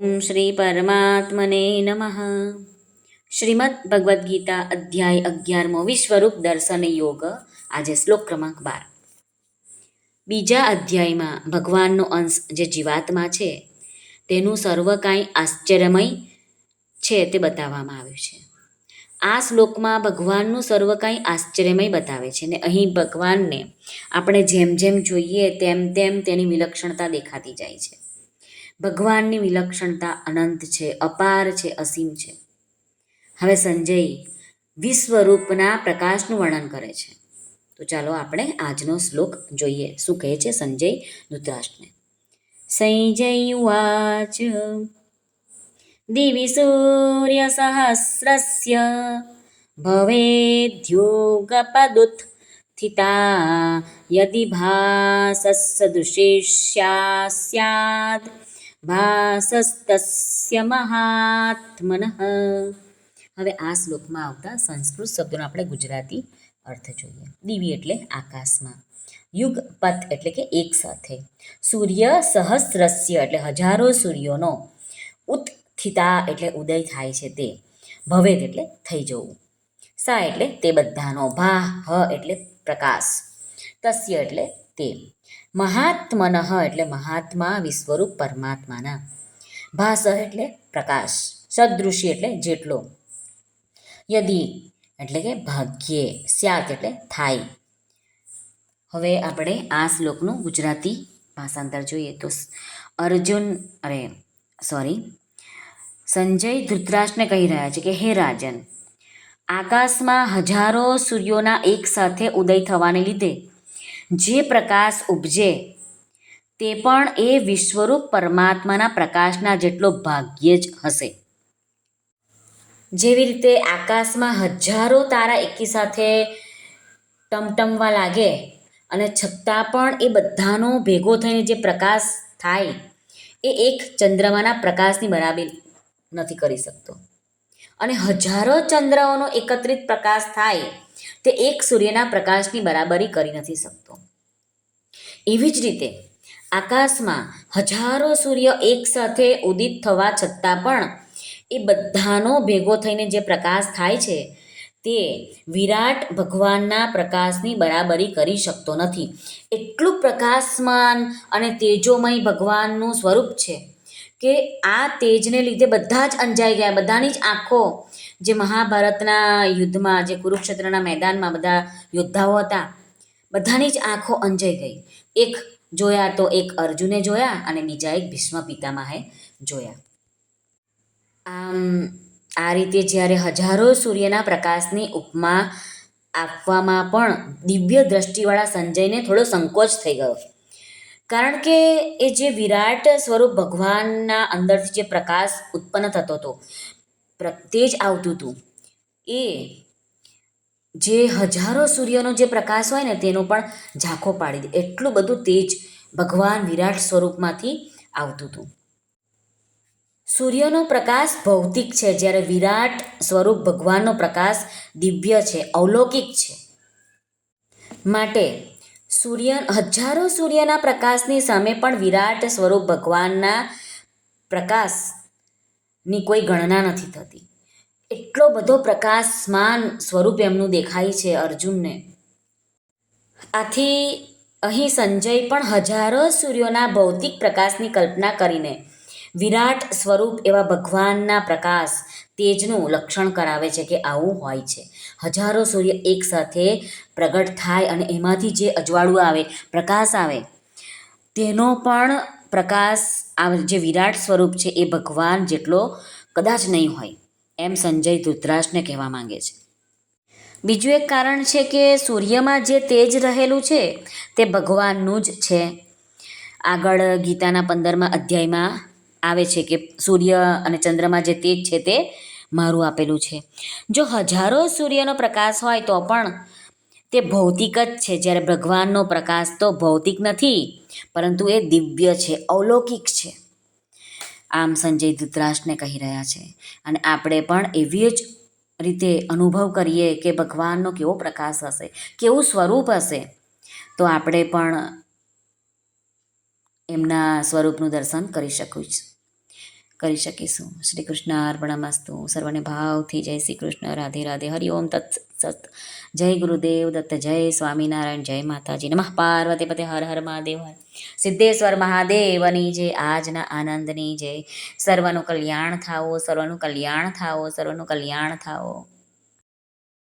ઓમ શ્રી પરમાત્મને નમઃ શ્રીમદ ભગવદ્ ગીતા અધ્યાય અગિયારમો વિશ્વરૂપ દર્શન યોગ આજે શ્લોક ક્રમાંક બાર બીજા અધ્યાયમાં ભગવાનનો અંશ જે જીવાત્મા છે, તેનું સર્વ કાંઈ આશ્ચર્યમય છે તે બતાવવામાં આવ્યું છે. આ શ્લોકમાં ભગવાનનું સર્વ કાંઈ આશ્ચર્યમય બતાવે છે ને અહીં ભગવાનને આપણે જેમ જેમ જોઈએ તેમ તેમ તેની વિલક્ષણતા દેખાતી જાય છે. ભગવાનની વિલક્ષણતા અનંત છે, અપાર છે, અસીમ છે. હવે સંજય વિશ્વરૂપના પ્રકાશનું વર્ણન કરે છે. તો ચાલો આપણે આજનો શ્લોક જોઈએ. શું કહે છે સંજય ધૃતરાષ્ટ્રને? સંજય વાચ દિવિ સૂર્યસહસ્રસ્ય ભવેદ્યોગપદુત્થિતા યદિ ભાસસદૃશિષ્યા સ્યાદ ભાસસ્તસ્ય મહાત્મનઃ. હવે આ શ્લોકમાં આવતા સંસ્કૃત શબ્દોનો આપણે ગુજરાતી અર્થ જોઈએ. દિવી એટલે આકાશમાં. યુગ પથ એટલે કે એક સાથે. સૂર્ય સહસ્રસ્ય એટલે હજારો સૂર્યોનો ઉત્થિતા એટલે ઉદય થાય છે તે. ભવેદ એટલે થઈ જવું. સા એટલે તે બધાનો ભા હ એટલે પ્રકાશ. તસ્ય એટલે તે. મહાત્મન એટલે મહાત્મા, વિશ્વરૂપ પરમાત્માના. ભાસ એટલે પ્રકાશ. સદૃશી એટલે જેટલો. યદી એટલે કે ભાગ્યે. સ્યાત એટલે થાય. હવે આપણે આ શ્લોકનું ગુજરાતી ભાષાંતર જોઈએ તો અર્જુન, અરે સોરી સંજય ધૃતરાષ્ટ્રને કહી રહ્યા છે કે, હે રાજન, આકાશમાં હજારો સૂર્યોના એક સાથે ઉદય થવાને લીધે જે પ્રકાશ ઉપજે, તે પણ એ વિશ્વરૂપ પરમાત્માના પ્રકાશના જેટલો ભાગ્ય જ હશે. જેવી રીતે આકાશમાં હજારો તારા એકી સાથે ટમટમવા લાગે અને છતાં પણ એ બધાનો ભેગો થઈને જે પ્રકાશ થાય, એ એક ચંદ્રમાના પ્રકાશની બરાબર નથી કરી શકતો. અને હજારો ચંદ્રઓનો એકત્રિત પ્રકાશ થાય, તે એક સૂર્યના પ્રકાશની બરાબરી કરી નથી શકતો. એવી જ રીતે આકાશમાં હજારો સૂર્ય એકસાથે ઉદિત થવા છતાં પણ એ બધાનો ભેગો થઈને જે પ્રકાશ થાય છે, તે વિરાટ ભગવાનના પ્રકાશની બરાબરી કરી શકતો નથી. એટલું પ્રકાશમાન અને તેજોમય ભગવાનનું સ્વરૂપ છે કે આ તેજને લીધે બધા જ અંજાઈ ગયા. બધાની જ આંખો જે મહાભારતના યુદ્ધમાં, જે કુરુક્ષેત્રના મેદાનમાં બધા યોદ્ધાઓ હતા બધાની જ આંખો અંજાઈ ગઈ. એક જોયા તો એક અર્જુને જોયા અને બીજા એક ભીષ્મ પિતામહે જોયા. આમ, આ રીતે જ્યારે હજારો સૂર્યના પ્રકાશની ઉપમા આપવામાં પણ દિવ્ય દ્રષ્ટિવાળા સંજયને થોડો સંકોચ થઈ ગયો. કારણ કે એ જે વિરાટ સ્વરૂપ ભગવાનના અંદરથી જે પ્રકાશ ઉત્પન્ન થતો હતો તે જ આવતું હતું. એ જે હજારો સૂર્યનો જે પ્રકાશ હોય ને તેનો પણ ઝાંખો પાડી દે. એટલું બધું તેજ ભગવાન વિરાટ સ્વરૂપમાંથી આવતું હતું. સૂર્યનો પ્રકાશ ભૌતિક છે. જ્યારે વિરાટ સ્વરૂપ ભગવાનનો પ્રકાશ દિવ્ય છે અવલૌકિક છે. માટે સૂર્ય, હજારો સૂર્યના પ્રકાશની સામે પણ વિરાટ સ્વરૂપ ભગવાનના પ્રકાશની કોઈ ગણના નથી થતી. એટલો બધો પ્રકાશમાન સ્વરૂપ એમનું દેખાય છે અર્જુનને. આથી અહીં સંજય પણ હજારો સૂર્યોના ભૌતિક પ્રકાશની કલ્પના કરીને વિરાટ સ્વરૂપ એવા ભગવાનના પ્રકાશ, તેજનું લક્ષણ કરાવે છે કે આવું હોય છે. હજારો સૂર્ય એકસાથે પ્રગટ થાય અને એમાંથી જે અજવાળું આવે, પ્રકાશ આવે, તેનો પણ પ્રકાશ જે વિરાટ સ્વરૂપ છે એ ભગવાન જેટલો કદાચ નહીં હોય. એમ સંજય ધૃતરાષ્ટ્રને કહેવા માંગે છે. બીજું એક કારણ છે કે સૂર્યમાં જે તેજ રહેલું છે, તે ભગવાનનું જ છે. આગળ ગીતાના પંદરમાં અધ્યાયમાં આવે છે કે સૂર્ય અને ચંદ્રમાં જે તેજ છે, તે મારું આપેલું છે. જો હજારો સૂર્યનો પ્રકાશ હોય તો પણ તે ભૌતિક જ છે. જ્યારે ભગવાનનો પ્રકાશ તો ભૌતિક નથી, પરંતુ એ દિવ્ય છે અવલૌકિક છે. આમ સંજય ધૃતરાષ્ટ્રને કહી રહ્યા છે. અને આપણે પણ એવી જ રીતે અનુભવ કરીએ કે ભગવાનનો કેવો પ્રકાશ હશે, કેવું સ્વરૂપ હશે, તો આપણે પણ એમના સ્વરૂપનું દર્શન કરી શકું છું કરી શકીશું. શ્રી કૃષ્ણ અર્પણમસ્તુ સર્વને ભાવથી જય શ્રી કૃષ્ણ. રાધે રાધે. હરિઓમ તત્ જય ગુરુદેવ દત્ત. જય સ્વામિનારાયણ. જય માતાજી. નમઃ. પાર્વતી પતે. હર હર મહાદેવ. હર. સિદ્ધેશ્વર મહાદેવની જય. આજના આનંદની જય. સર્વનું કલ્યાણ થાવો સર્વનું કલ્યાણ થાવો સર્વનું કલ્યાણ થાવો